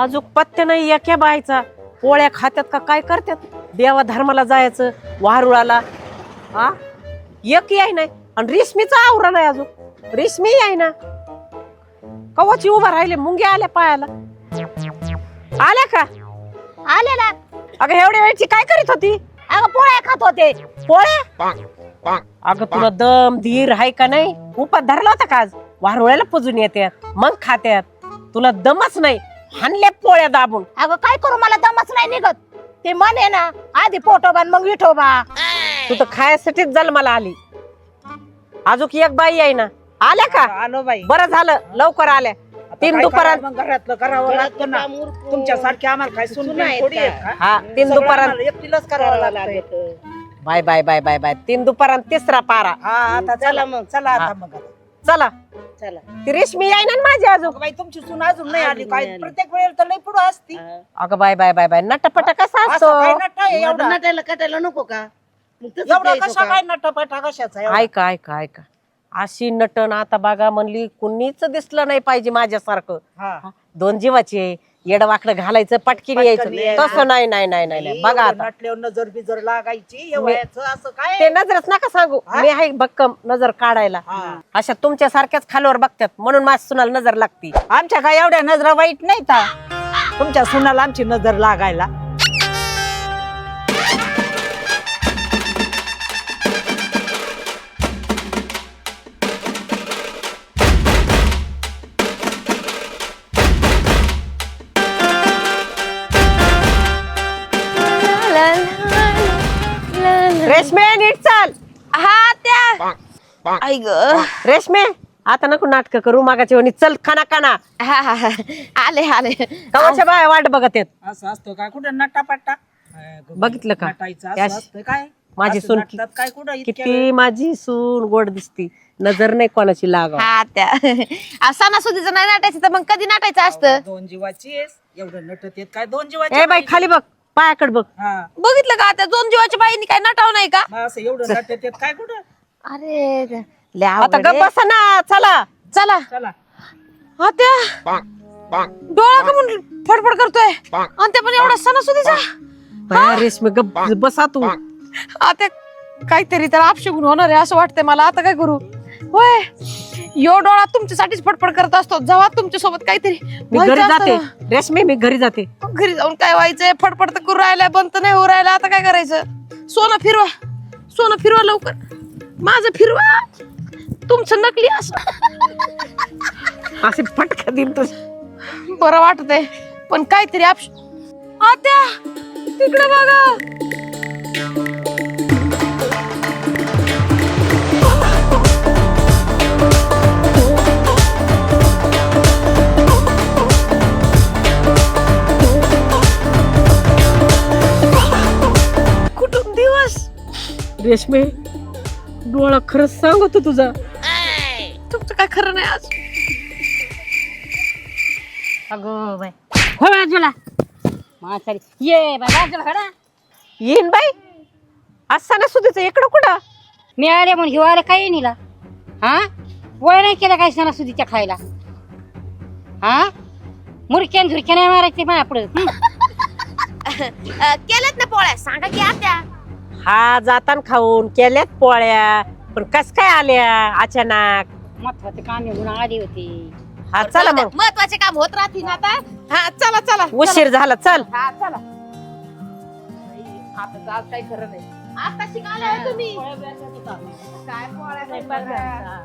अजून पत्ते नाही एका बायचा पोळ्या खात्यात का काय करतात देवा धर्माला जायचं वारुळाला. हा? एक आहे नाही. आणि रेशमीचा आवरा नाही अजून. रेशमी आहे ना. कवाची उभा राहिले मुंग्या आल्या पायाला. आल्या का? आले ना. अगं एवढ्या वेळची काय करीत होती? अगं पोळ्या खात होते. पोळ्या? अगं तुला दम धीर आहे का नाही? उपात धरला होता का आज? वारुळ्याला पुजून येत्यात मग खात्यात. तुला दमच नाही. हानल्या पोळ्या दाबून. अगं काय करू? मला दमच नाही निघत. ते म्हणे ना आधी पोटोबा आणि मग विठोबा तू तर खायसाठीच जन्माला आली. अजून एक बाई आहे ना. आल्या का? आलो बाई. बरं झालं लवकर आल्या. तीन काय दुपारात- करावं? मग घरातलं करावं लागतं ना. तुमच्यासारखे आम्हाला काय सुन थोडी आहेत का? हा तीन सगळं दुपारात आम्हाला एकटीलाच करावं लागतं. बाय बाय बाय बाय बाय. तीन दुपारात तिसरा पारा. हा आता चला. मग चला. आता मग आता. चला. चला. ती रेशमी आहे ना माझी अजून. बाई तुमची सून अजून नाही आली. काय प्रत्येक वेळेला तर लई पुढं असती. अगं बाय बाय बाय बाय. नटपट कसा असतो? असं काय नट आहे एवढा? नटायला कटायला नको का? मग तसंच एवढा द्यायचं कशा का? काय नटपटा कशाचा एवढा? ऐका ऐका ऐका. अशी नटन आता बघा म्हणली कुणीच दिसलं नाही पाहिजे माझ्यासारखं हा. दोन जीवाचे येड वाकडं घालायचं पटकीने पटकन यायचं. तसं नाही नाही नाही नाही नाही. बघा एवढं आता नटल्यावर नजर बिजर लागायची काय ते नजरच नका सांगू? मी आहे भक्कम नजर काढायला हा. अशा तुमच्या सारख्याच खालवर बघतात म्हणून माझ्या सुनाला नजर लागती आमच्या काय एवढ्या नजरा वाईट नाही का तुमच्या सुनाला आमची नजर लागायला रेशमे नीट चाल. हा त्या. आई ग. रेशमे आता नको नाटक करू मागाच्या वणी चल खाना खाना. हा हा हा. आले आले. कवाच्या बाय वाट बघत आहेत? असं असतं काय कुठं नटापट्टा बघितलं का? असतं काय? माझी असं सून नटतात काय? कुठं इतक्या किती माझी सून गोड दिसती. नजर नाही कोणाची लाग हा त्या. सणासुदीचं नाही नाटायचं तर मग कधी नाटायचं असतं? दोन जीवाची आहेस एवढं नटत येत काय? दोन जीवाची ए बाई. खाली बघ. पायाकडे बघ. हा. बघितलं का त्या दोन जीवाच्या बाईंनी काय नटाव नाही का? मग असं एवढं नटत येत काय कुठं? अरे लय आता अवघड गप आहे. बसा ना. चला. चला. चला. हा त्या डोळा का म्हणून फडफड करतोय. आणि ते पण एवढा सणासुदीचा? बाया रेशमी गप बसा तू. आता काहीतरी तर आपशिकून होणार आहे असं वाटतंय मला. आता काय करू? होय. यो डोळा तुमच्यासाठीच फडफड करत असतो. जेव्हा तुमच्यासोबत काहीतरी. मी व्हायचं घरी असतं जाते. ना. रेशमी मी घरी जाते. घरी जाऊन काय व्हायचंय? फडफड तर करू राहिलाय बंद तर नाही होऊ राहिला आता काय करायचं? सोनं फिरवा. सोनं फिरवा लवकर. माझं फिरवा. तुमचं नकली असं. असे फटका दिन तू बरं वाटत आहे पण काहीतरी आप आत्या तिकडे बघा. रेशमी डोळा खरंच सांगतो तुझा. तुमचं काय खरं नाही आज? अगो बाय हो बाजूला. म्हातारी. ये बाय बाजूला खडा. येईन बाई. असताना सुधीचं इकडं कुठं? मी आले म्हणून हिवाळ्या काय निला. हा? वय नाही केलं काय सणासुदीच्या खायला? हा? मुरक्यान झुरक्या नाही मारायचे माझ्या पुढे. केल्यात ना पोळ्या? सांगा की आत्या. हा जातान खाऊन केल्यात पोळ्या पण कस काय आल्या अचानक? महत्त्वाचे काम निघून आली होती. हा चला मग. महत्त्वाचे काम होत राहतील ना आता. हा चला चला उशीर झाला चल. हा चला. आता आज काही खरं नाही. आता शिकायला तुम्ही. काय पोळ्या?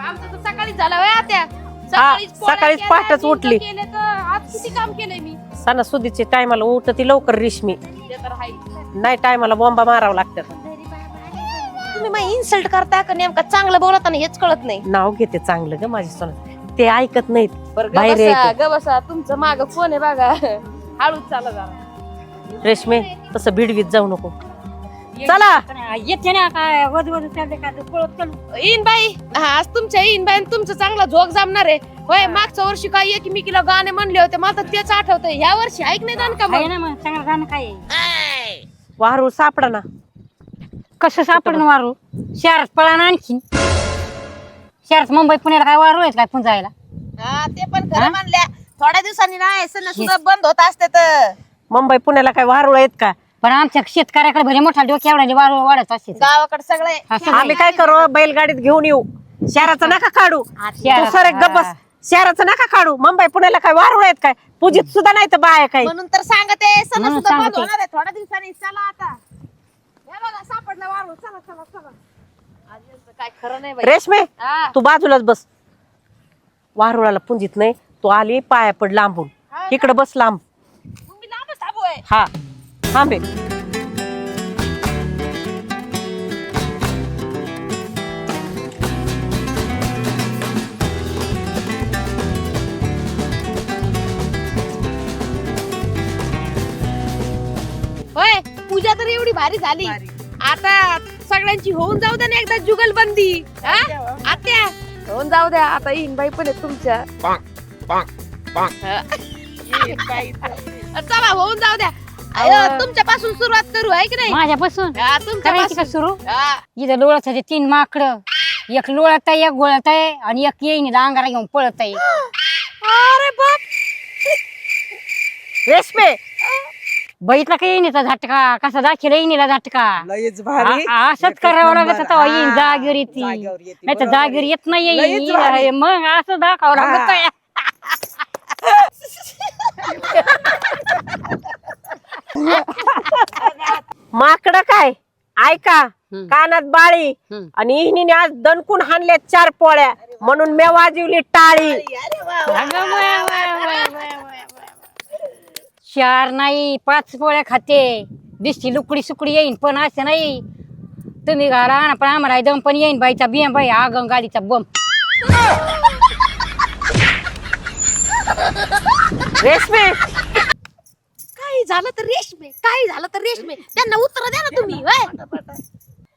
आमचं तर सकाळीच झालं होय आत्या सकाळीच पोळ्या सकाळीच केल्या, पहाटच उठली. केले तर आज किती काम केलंय मी? सणासुदीचे टायमाला उठती लवकर रेशमी. ते तर हाय. नाही टायमाला बॉम्बा मारावं लागतात तुम्ही इन्सल्ट करता का नेमका? चांगलं बोलत आणि हेच कळत नाही. नाव घेते चांगलं ग माझी सोन ते ऐकत नाहीत. बरं ग बाहेर बसा यायचं. ग बसा. तुमचं माग फोन आहे बघा. हळूच चाला जरा रेशमे तसं भिडवीत जाऊ नको. चला. येते ना काय वध वध चालते काय पळत चालू. इन बाई हा आज तुमच्या इन बाई तुमचं चांगला झोक जमणार आहे. होय मागच्या वर्षी काय एकमेकीला गाणे म्हणले होते मला तर तेच आठवतंय. ह्या वर्षी ऐक नाही जाण का आहे मग? ना मग चांगलं गाणं काय आहे? वारू सापडा ना. कसं सापडणं वारू? शहरात पळा ना आणखीन. शहरात मुंबई पुण्याला काय वारू आहेत काय पुंजायला? हा ते पण हा? खरं म्हणल्या. थोड्या दिवसांनी नाही सण सुद्धा बंद होत असते तर. मुंबई पुण्याला काय वारुळ आहेत का? पण आमच्या शेतकऱ्याकडे भले मोठा डोक्या एवढा वाढ वाढत असते गावाकडे सगळे. आम्ही काय करू? बैलगाडीत घेऊन येऊ. शहराचं नका काढू. तू शहराचं, सर एक गप्पस शहराचं नका काढू. मुंबई पुण्याला काय वारुळ आहेत काय? पूजित सुद्धा नाही तर बाया काय म्हणून तर सांगते सण म्हणून सुद्धा बंद सांगते. होणार आहे. थोड्या दिवसांनी चला आता. हे बघा सापडलं चला चला चला. आज यांचं काय खरं नाही बाई रेशमे हा. तू बाजूलाच बस. वारुळाला पुंजीत नाही. तू आली पाया पड लांबून. इकडे बस लांब. मग मी लांबच थांबू हा. थांबे. होय पूजा तर एवढी भारी झाली. आता सगळ्यांची होऊन जाऊ द्या ना एकदा जुगलबंदी. हा? आत्या. होऊन जाऊ द्या आता येईन बाई पण आहे तुमच्या. चला होऊन जाऊ द्या. तुमच्यापासून सुरुवात करू आहे की नाही? माझ्यापासून? हा, करायची का तुमच्यापासून सुरू? हा. इथं लोळत होते तीन माकडं. एक लोळत आहे एक गोळत आहे आणि एक येईन अंगारा घेऊन पळत आहे अरे बाप! रेशमे! बघितला का येईनीचा झटका? कसा दाखिला येईनीला झटका? लयच आ- आ- असंच करावं लागत येईन जागीर येते जागेवर येते, नाही तर बरोबर. जागीर येत नाही येईन. भारी. मग असं दाखवावं लागत. माकड काय ऐका. कानात बाळी. आणि इहिनीने आज दणकून हाणल्या चार पोळ्या म्हणून मी वाजवली टाळी. चार नाही पाच पोळ्या खाते दिसती लुकडी सुकडी येईन पण असं नाही तुम्ही घरा आणा पण आम्हाला दम पण येईन बाईचा बिया बाई आगं गाडीचा बम रेशमे काही झालं तर रेशमे काही झालं तर रेशमे? त्यांना उत्तर द्या ना तुम्ही होय?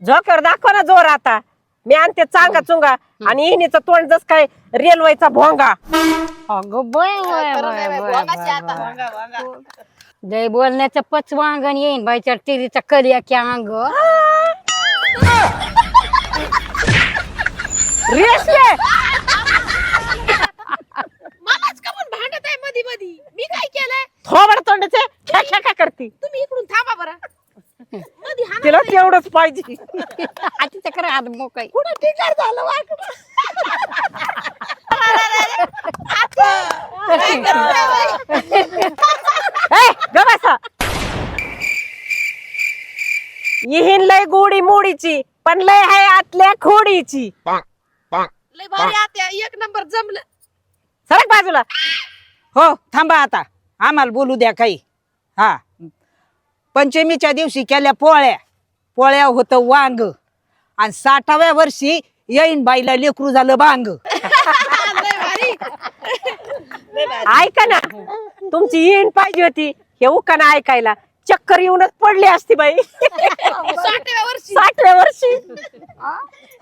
झोकर दाखव ना जोर आता. मी आणते चांगा चुंगा आणि इहिनीचं तोंड जस काय रेल्वेचा भोंगा. अगं बय वय, खरं वय, नाही बाई, वय, भोगाशी वय, आता. वय. लय बोलण्याचं पचवांगण येईन बाईच्या टिरीचा कलिया की अंग. रेशमे मलाच का पण भांडत आहे मधी मधी मी काय केलंय थोबड तोंडाचे ख्या करती. तुम्ही इकडून थांबा बरं. मधी तिला तेवढंच पाहिजे. आता चक्कर हात मोकळी कुठं ठिकाण झालं वाक ए, ग बसा. इहीन लय गोडी मोडीची पण लय आहे आतल्या खोडीची. लय भारी आत्या. एक नंबर जमलं. सरक बाजूला. हो थांबा आता. आम्हाला बोलू द्या काही. हा. पंचमीच्या दिवशी केल्या पोळ्या. पोळ्या होतं वांग. आणि साठाव्या वर्षी येईन बाईला लेकरू झालं बांग ऐका ना तुमची येईन पाहिजे होती हे उकाना ऐकायला. चक्कर येऊनच पडली असती बाई. साठव्या वर्षी. साठव्या वर्षी.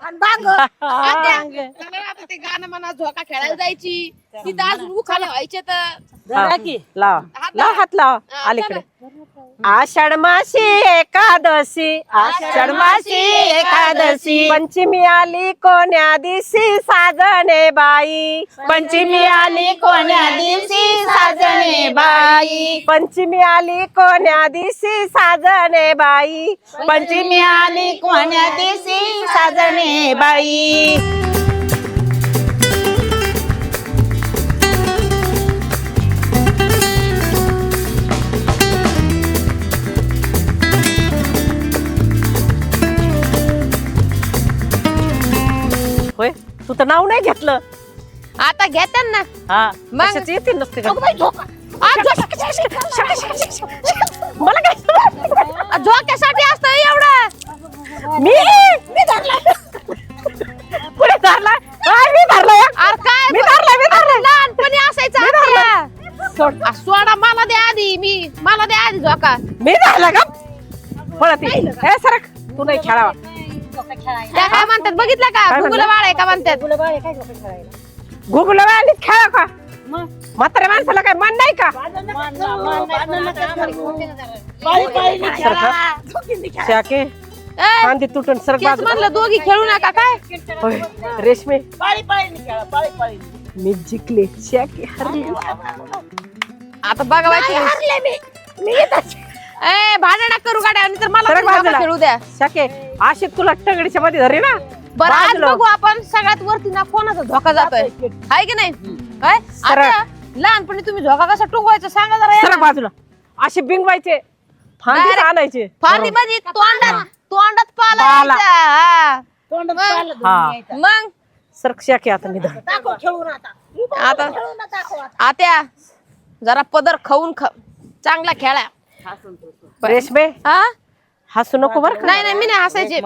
आणि बांग. आत्या, चला आता ते गाणं म्हणा झोका खेळायला जायची. तिथं अजून उखाला व्हायचे तर. लाव. हात लाव हात लाव. अलीकडे. आषाढ मासी एकादशी. आषाढ मासी एकादशी. पंचमी आली कोण्या दिवशी साजणे बाई? पंचमी आली कोण्या दिवशी साजणे बाई? पंचमी आली कोण्या दिवशी साजणे बाई? पंचमी आली कोण्या दिवशी साजणे बाई. होय तू तर नाव नाही घेतलं. आता घ्या त्यांना. हा मग? कशाचे येतील नसते का? अगं बाई, झोका आ, झोका- मला काय? झोक्यासाठी असतं एवढं. मी धरला का? पळत. ये. हे सरक. तू नाही खेळावा. त्या काय म्हणतात बघितलं का? काय गुगल म्हणलं? बाळ आहे का म्हणतात? गुगल आणि खेळा का? म्हाताऱ्या माणसाला काय मन नाही का? शाके ए, कांदी तुटून सरक तेच बाजू म्हणलं दोघी खेळू नका काय? होय रेशमी. मी जिंकले. शाके हरली. आता बघा बाई ए भांडण करू गाड्या आणि तर मला सरक बाजूला. खेळू द्या. शाके अशी तुला टगडीच्या मध्ये धरे ना. बरं आज बाजूला. बघू आपण सगळ्यात वरती ना कोणाचा धोका जातोय. हाय की नाही? काय? सरळ. आता लहानपणी तुम्ही धोका कसा टुंगवायचा सांगा जरा सरक याला. बाजूला. असे बिंगवायचे. Direct. आणायचे. फांदी मध्ये तोंडात तोंडात पाला पाला. यायचा, हा. हा. मग? सरक शाके आता मी धर आता. आत्या जरा पदर खाऊन ख चांगला खेळा. रेशमे? हा? हसू नको बर नाही नाही मी नाही हसायचे.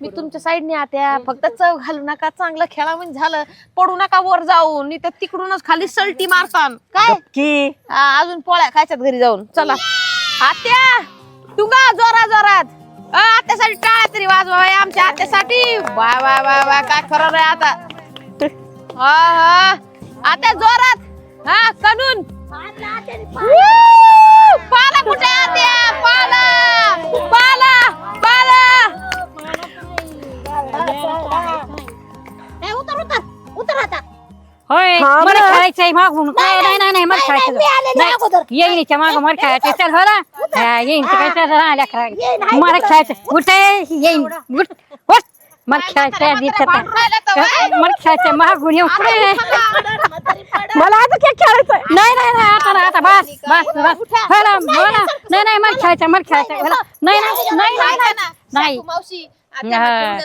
मी तुमच्या साईडने आत्या. फक्त चव घालू नका. चांगलं खेळा म्हणजे झालं. पडू नका वर जाऊन. तर तिकडूनच खाली सलटी मारतान काय? की हा, अजून पोळ्या खायच्यात घरी जाऊन. चला. आत्या! टुंगा जोरा जोरात अ, आत्यासाठी टाळ्या तरी वाजवा बाई, आमच्या आत्यासाठी. वा वा वा वा काय खरं नाही आता. हा हा. आत्या जोरात. हा कनून. Woo! पाला कुठे आत्या? पाला पाला पाला. होय हा मला ना. खेळायचंय मागून. काय नाही नाही नाही मला खेळायचं येईनीच्या माग मला खेळायचं चल हो ना. हा, येईन काय चल राहिल्या खेळायला. मला खेळायचं उठ ए, येईन. उठ. मला खेळायचं आधी तर काय. मला खेळायचं मागून येऊ पुढे मला आता काय खेळायचं नाही नाही नाही आता नाही, आता बस बस बस. ना, ना. नाही नाही मला खेळायचं मला. नाही नाही नाही नाही नाही मावशी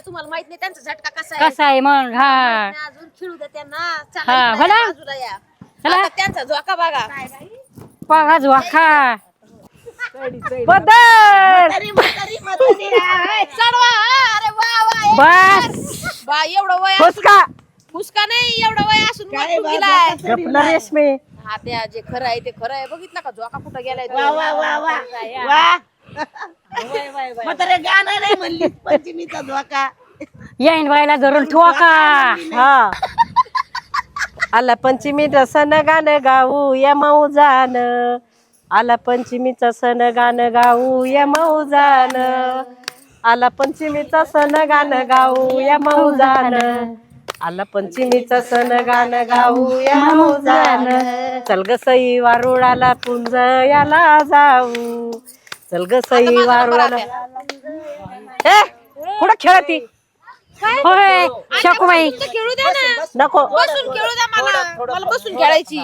तुम्हाला माहीत नाही त्यांचा झटका कसा आहे? कसं आहे मग? हा. अजून खेळू द्या त्यांना. हा, त्यांचा झोका बघा. बघा जोखा बदल! चढवा हा, अरे वा वा एक बस. बा एवढं वय हुसका हुसका नाही एवढं वय असून गेलाय. गपला रेशमे हा त्या जे खरं आहे ते खरं आहे. बघितलं का झोका कुठं गेलाय तो? येईन बायला धरून ठोका. हा. आला पंचमीचं सण गाणं गाऊ या मौजान आला पंचमीचं सण गाणं गाऊ या मौजान. आला पंचमीचा सण गाणं गाऊ या मौजान. आला पंचमीचा सण गाणं गाऊ या मौजान. चल ग सई वारुळाला पुंज याला जाऊ. चल ग सई वारुळाला ए कुठं खेळती? होय ना. नको. बसून खेळू द्या मला. मला बसून खेळायची.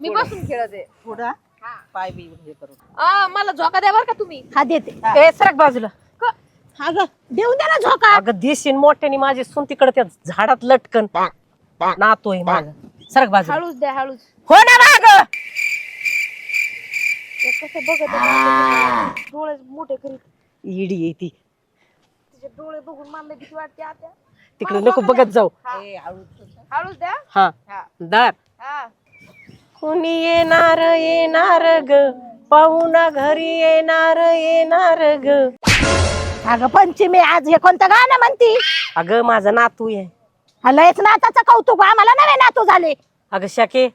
मी बसून खेळते. पाय बी हे करून. आ, मला झोका द्या बरं का तुम्ही. हा देते. ए सरक बाजूला. देऊन द्या ना झोका. अगं दिशीन मोठ्याने माझी सून तिकडे त्या झाडात लटकन. नातोय माझा. सरक बाजूला. हळूच द्या हळूच. हो ना माग कसं बघत आहे, डोळे मोठे करीत. इडी येते तिचे डोळे बघून मला भीती वाटते आता. तिकडे नको बघत जाऊ. हळूच द्या. हा. हा. दार. हा. कुणी येणार येणार ग? पाहुणा घरी येणार येणार ग? अगं पंचमी आज हे कोणतं गाणं म्हणती? अगं माझा नातू आहे. हा लयच नाताचं कौतुक आम्हाला नवे नातू झाले. अगं शाके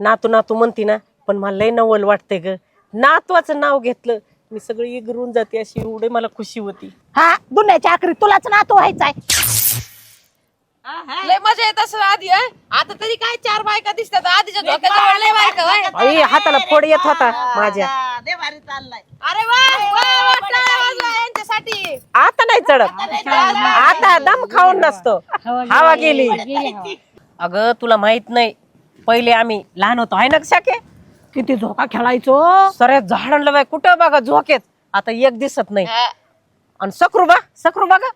नातू नातू म्हणती ना पण मला लय नवल वाटते ग. नातवाचं नाव घेतलं मी सगळी इगरून जाते अशी एवढे मला खुशी होती. हा दुन्याच्या आखरी तुलाच नातू व्हायचाय. लय मजा येत असं आधी हं? आता तरी काय चार बायका दिसतात? आधीच्या झोक्याजवळ लय बायका होय. आई हाताला फोड येत होता माझ्या. अरे वा वा, वा, टाळ्या वाजवा यांच्यासाठी. आता नाही चढत. आता दम खाऊन नसतो. हवा गेली. अगं तुला माहीत नाही पहिले आम्ही लहान होतो आहे ना शाके? किती झोका खेळायचो. सरे झाडांना बाय कुठं बघा झोकेत? आता एक दिसत नाही. आणि सक्रूबा सक्रूबा का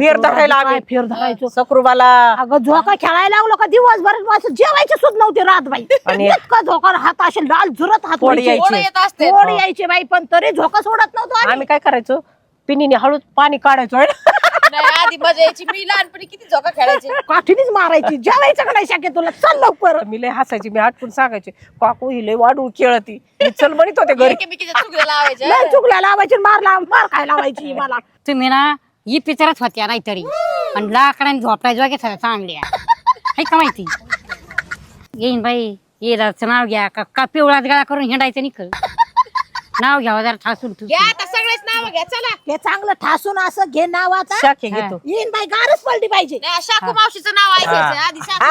फेर धरायला आम्ही. फेर धरायचो. सक्रूबाला अगं झोका खेळायला लागलो का? दिवसभर असं जेवायची सुद्धा नव्हती रात बाई. आणि- इतका झोका हात असे लाल झुरत हात फोड व्हायचे. यायचे. थोडं येत असते. यायचे बाई पण तरी झोका सोडत नव्हतो आम्ही. आम्ही काय करायचो? पिनीने हळूच पाणी काढायचो. आहे ना. नाही आधी मजा यायची. मी लहानपणी किती झोका खेळायचे. काठीनीच मारायची. जेवायचं का नाही शक्य तुला? चल लवकर. मी लय हसायची. मी आटपून सांगायचे काकू ही लय वाढू खेळती. मी चल म्हणत होते घरी. एकेमेकीच्या चुकल्या लावायच्या. लय चुकल्या लावायची मार लाव मार काय लावायची मला. तुम्ही ना ही पिचरच होत्या नाहीतरी. आणि लाकडाने झोपल्या जोगे सगळ्या चांगल्या. आहे का माहिती? येईन बाई येदाचं नाव घ्या. का का पिवळाच गळा करून हिंडायचं निकल नाव घ्यावं जरा ठासून तू घ्या आता सगळेच नाव घ्या चला. हे चांगलं ठासून असं घे नाव आता शाके घेतो. येईन बाई गारच पलटी पाहिजे. नाही शाकू मावशीचं नाव ऐकायचं आधी शाकू आ,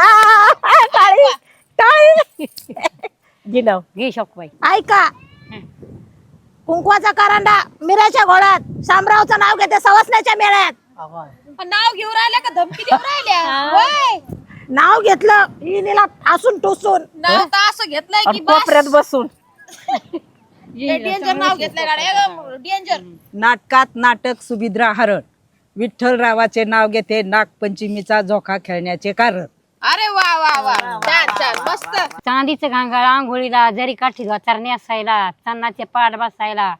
घे नाव घे शोकबाई. ऐका कुंकवाचा करंडा मिराच्या घोड्यात शामरावचं नाव घेते सवसण्याच्या मेळ्यात. नाव घेऊन राहिल्या का? धमकी देऊन राहिल्या? होय. नाव घेतलं हिनीला ठासून टोसून. नाव तर असं घेतलंय की आणि कोपऱ्यात बसून. डेंजर नाव घेतलंय गाड्या डेंजर. नाटकात नाटक सुभिद्रा हरण. विठ्ठलरावाचे नाव घेते नागपंचमीचा झोका खेळण्याचे कारण. अरे वा वा वा. छान छान. मस्त. चांदीचं घांगाळ आंघोळीला जरी काठी धोतर नेसायला चन्नाचे पाट बसायला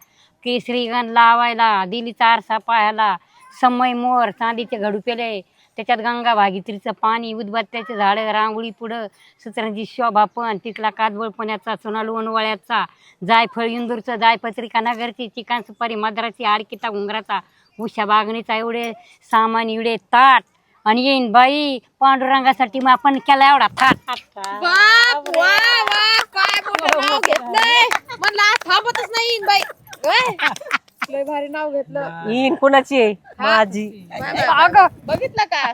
केसरी गण लावायला दिलीचा आरसा पाहायला समय मोर चांदीचे घडू पेले. त्याच्यात गंगा भागीत्रीचं पाणी उदबत्त्याचे झाडं रांगोळी पुढं सतरंजी शोभा पण तिथला कादवळपण्याचा चुना लोणवळ्याचा जायफळ इंदूरचं जायपत्रिका नगरची चिकन सुपारी मद्राची आडकिता घुंगराचा उषा बागणीचा एवढे सामान एवढे ताट आणि येईन बाई पांडुरंगासाठी मग आपण केला एवढा थाट. बाप वा वा काय मोठं नाव घेतलंय. म्हणलं आज थांबतच नाही बाई. होय? लय भारी नाव घेतलं. येईन कुणाची? आहे माझी. अगं. बघितलं का?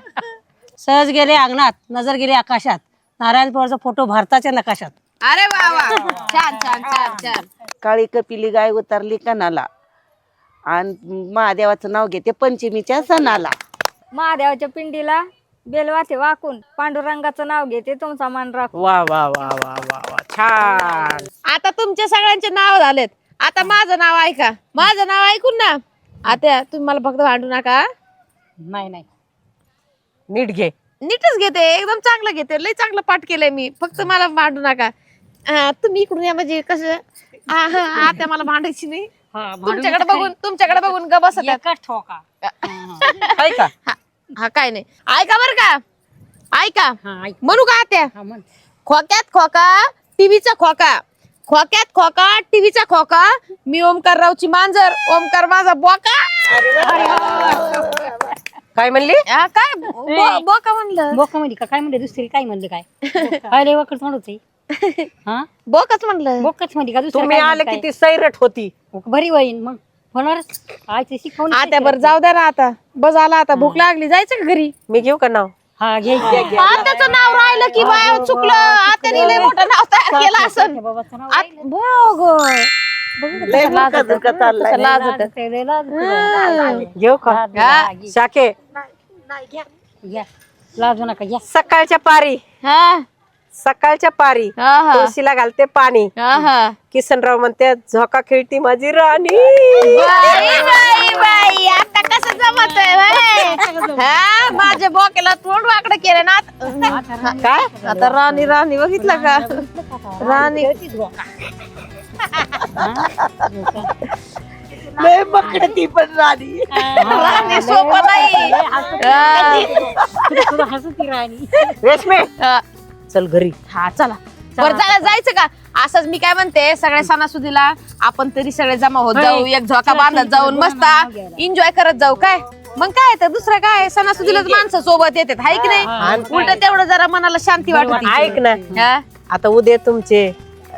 सहज गेले अंगणात नजर गेली आकाशात. नारायण पवारचा फोटो भारताच्या नकाशात. अरे वा वा. छान छान छान छान. काळी कपिली गाय उतरली कणाला. आणि महादेवाचं नाव घेते पंचमीच्या सणाला. महादेवाच्या पिंडीला बेलवाथे वाकून पांडुरंगाचं नाव घेते तुमचा मान राखून वा वा वा वा वा वा. छान. आता तुमच्या सगळ्यांचे नाव झालेत. आता माझं नाव ऐका माझं नाव ऐकून ना. आता तुम्ही मला फक्त भांडू नका. नाही नाही. नीट घे. नीटच घेते. एकदम चांगलं घेते. लय चांगलं पाठ केलंय मी. फक्त मला भांडू नका. अं, तुम्ही इकडून या म्हणजे कसं? आ, हा, आता मला भांडायची नाही. तुमच्याकडे बघून तुमच्याकडे बघून ग बसत आहेत. एकच ठोका. का? हा हा, काय नाही. ऐका बर का. ऐका. हा ऐक. म्हणू का हा म्हण. खोक्यात खोका टीव्हीचा खोका. खोक्यात खोका टीव्हीचा खोका. मी ओमकार रावची मांजर. ओमकार माझा बोका. काय म्हणली? हा, काय? बो- बोका म्हणलं. बोका म्हणली का? काय म्हणले? दुसरी काय म्हणले काय? लय वकड म्हणत होती हा? बोकच म्हणलं. बोकच म्हणली का दुसरी तुम्ही आले की ती सैरट होती. बरी होईन मग. होणारच. आयचं शिकवून आता बरं जाऊ द्या ना आता. बस आला आता. भूक लागली. जायचं का घरी? मी घेऊ का नाव? हा आत्याचं नाव राहिलं की बाय चुकलं. आत्याने लय मोठं नाव तयार केलं असं बाबाचं नाव लाज. लय लाज. घेऊ का. शाके. घ्या. लाजू नका घ्या. सकाळच्या पारी. हा. सकाळच्या पारी तुळशीला घालते पाणी. किसनराव म्हणते झोका खेळती माझी राणी. बाई बाई बाई आता कसं जमत हा माझ्या बोकेला तोंड वाकडं केलं ना आता- काय आता राणी राणी बघितलं का? राणी लय ती पण राणी. राणी सोपं नाही हा. तुला हसती राणी. रेशमे हा. चल घरी. हा चला. बरं झालं जायचं का? असंच मी काय म्हणते सगळ्या सणासुदीला आपण तरी सगळे जमा होत जाऊ एक झोका बांधत जाऊन मस्त एन्जॉय करत जाऊ काय? मग काय तर दुसरं काय सणासुदीलाच माणसं सोबत येतात हाय की नाही? उलट तेवढं जरा मनाला शांती वाटत ऐक ना. आता उद्या तुमचे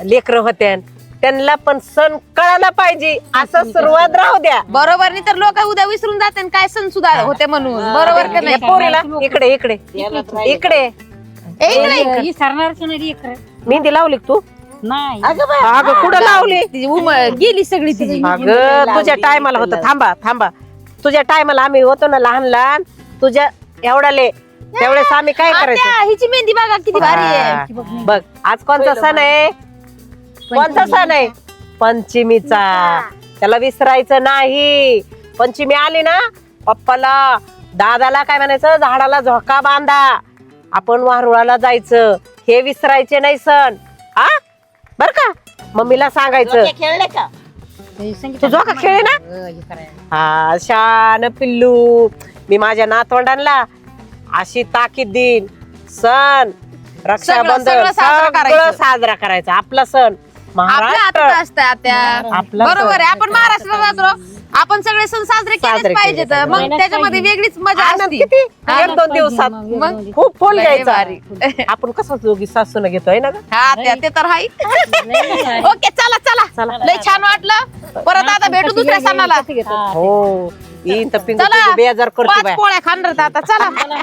लेकर होते त्यांना पण सण कळायला पाहिजे. असं सुरुवात राहू द्या. बरोबर नाही तर लोक उद्या विसरून जाते आणि काय सण सुद्धा होते म्हणून. बरोबर का नाही? पोरीला. इकडे इकडे. इकडे. ही नाही लेकर मेहंदी लावली का तू? नाही. अगं कुठं लावली? तिची उमळ गेली सगळी तिची अगं तुझ्या टायमाला होतं. थांबा थांबा. तुझ्या टायमाला आम्ही होतो ना लहान लहान. तुझ्या एवढाले त्यावेळेस आम्ही काय करायचं? आत्या, हिची मेहंदी बघा किती भारी आहे. बघ आज कोणता सण आहे? कोणता सण आहे? पंचमीचा. त्याला विसरायचं नाही. पंचमी आली ना पप्पाला दादाला काय म्हणायचं? झाडाला झोका बांधा. आपण वारुळाला जायचं. हे विसरायचे नाही सण. हा बर का? मम्मीला सांगायचं. खेळले का? तू झोका खेळे ना? हा शान पिल्लू. मी माझ्या नातवंडांना अशी ताकीद देईन. सण रक्षाबंधन सगळं साजरं सगळं करायचं. साजरा करायचा. आपला सण. आपल्या महाराष्ट्र. हातात असतं आत्या. आपला बरोबर. आहे. आपण महाराष्ट्रात राहतो आपण सगळे सण साजरे साजरे केलेच पाहिजेत. केले मग त्याच्यामध्ये वेगळीच मजा आनंद असते. किती. एक दोन दिवसात. मग खूप फोन लय घ्यायचा भारी. आपण कसं दोघी सासून घेतोय ना ग? हा त्या ते तर हाय ओके चला चला. लय छान वाटलं. परत आता भेटू दुसऱ्या सणाला. हो येईन तर पिंग चला. बेजार करते पाच बाय. पोळ्या खाणार आता. चला.